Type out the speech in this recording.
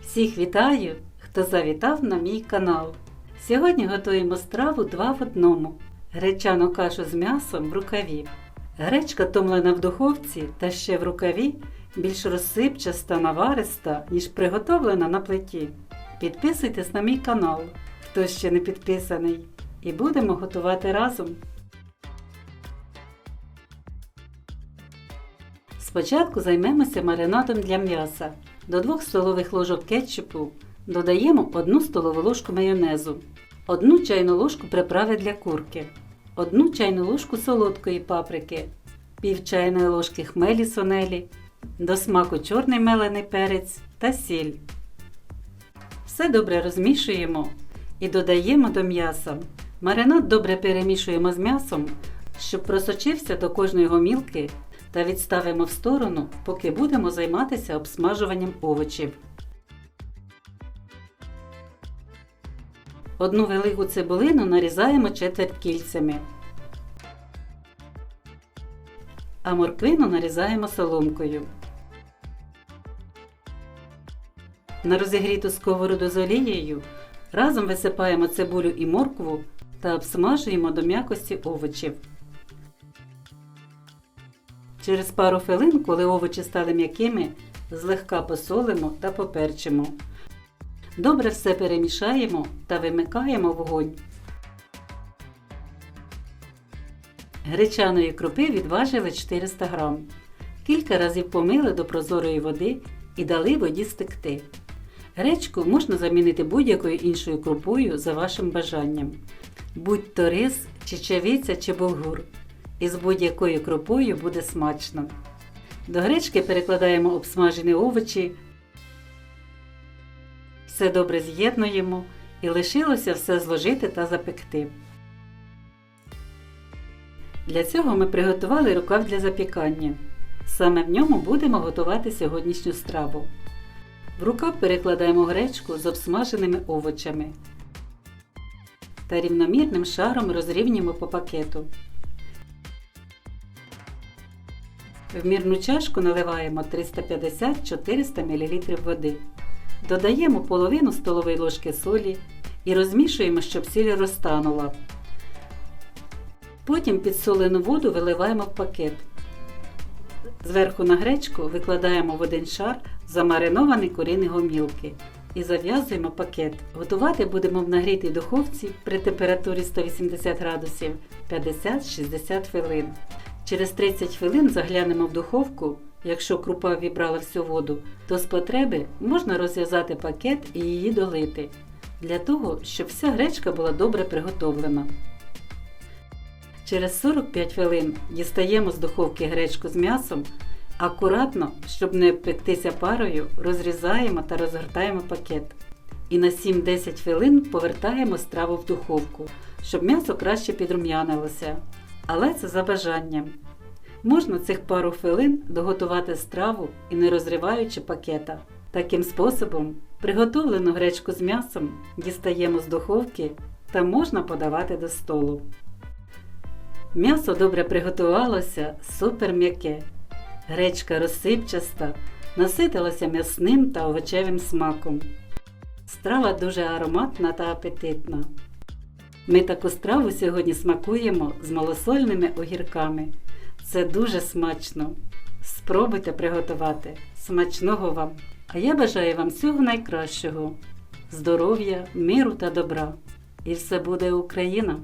Всіх вітаю, хто завітав на мій канал. Сьогодні готуємо страву два в одному: гречану кашу з м'ясом в рукаві. Гречка томлена в духовці та ще в рукаві більш розсипчаста, навариста, ніж приготовлена на плиті. Підписуйтесь на мій канал, хто ще не підписаний, і будемо готувати разом. Спочатку займемося маринадом для м'яса. До 2 столових ложок кетчупу додаємо 1 столову ложку майонезу, 1 чайну ложку приправи для курки, 1 чайну ложку солодкої паприки, пів чайної ложки хмелі сонелі, до смаку чорний мелений перець та сіль. Все добре розмішуємо і додаємо до м'яса. Маринад добре перемішуємо з м'ясом, щоб просочився до кожної гомілки та відставимо в сторону, поки будемо займатися обсмажуванням овочів. Одну велику цибулину нарізаємо четверть кільцями, а морквину нарізаємо соломкою. На розігріту сковороду з олією разом висипаємо цибулю і моркву та обсмажуємо до м'якості овочів. Через пару хвилин, коли овочі стали м'якими, злегка посолимо та поперчимо. Добре все перемішаємо та вимикаємо вогонь. Гречаної крупи відважили 400 г. Кілька разів помили до прозорої води і дали воді стекти. Гречку можна замінити будь-якою іншою крупою за вашим бажанням. Будь то рис, чечевиця чи булгур. І з будь-якою крупою буде смачно. До гречки перекладаємо обсмажені овочі. Все добре з'єднуємо і лишилося все зложити та запекти. Для цього ми приготували рукав для запікання. Саме в ньому будемо готувати сьогоднішню страву. В рукав перекладаємо гречку з обсмаженими овочами та рівномірним шаром розрівнюємо по пакету. В мірну чашку наливаємо 350-400 мл води. Додаємо половину столової ложки солі і розмішуємо, щоб сіль розтанула. Потім підсолену воду виливаємо в пакет. Зверху на гречку викладаємо в один шар замариновані куріні гомілки і зав'язуємо пакет. Готувати будемо в нагрітій духовці при температурі 180 градусів 50-60 хвилин. Через 30 хвилин заглянемо в духовку. Якщо крупа вібрала всю воду, то з потреби можна розв'язати пакет і її долити, для того, щоб вся гречка була добре приготовлена. Через 45 хвилин дістаємо з духовки гречку з м'ясом, акуратно, щоб не обпектися парою, розрізаємо та розгортаємо пакет. І на 7-10 хвилин повертаємо страву в духовку, щоб м'ясо краще підрум'янилося. Але це за бажанням. Можна цих пару хвилин доготувати страву і не розриваючи пакета. Таким способом приготовлену гречку з м'ясом дістаємо з духовки та можна подавати до столу. М'ясо добре приготувалося, супер м'яке. Гречка розсипчаста, наситилася м'ясним та овочевим смаком. Страва дуже ароматна та апетитна. Ми таку страву сьогодні смакуємо з малосольними огірками. Це дуже смачно. Спробуйте приготувати. Смачного вам! А я бажаю вам всього найкращого, здоров'я, миру та добра. І все буде Україна!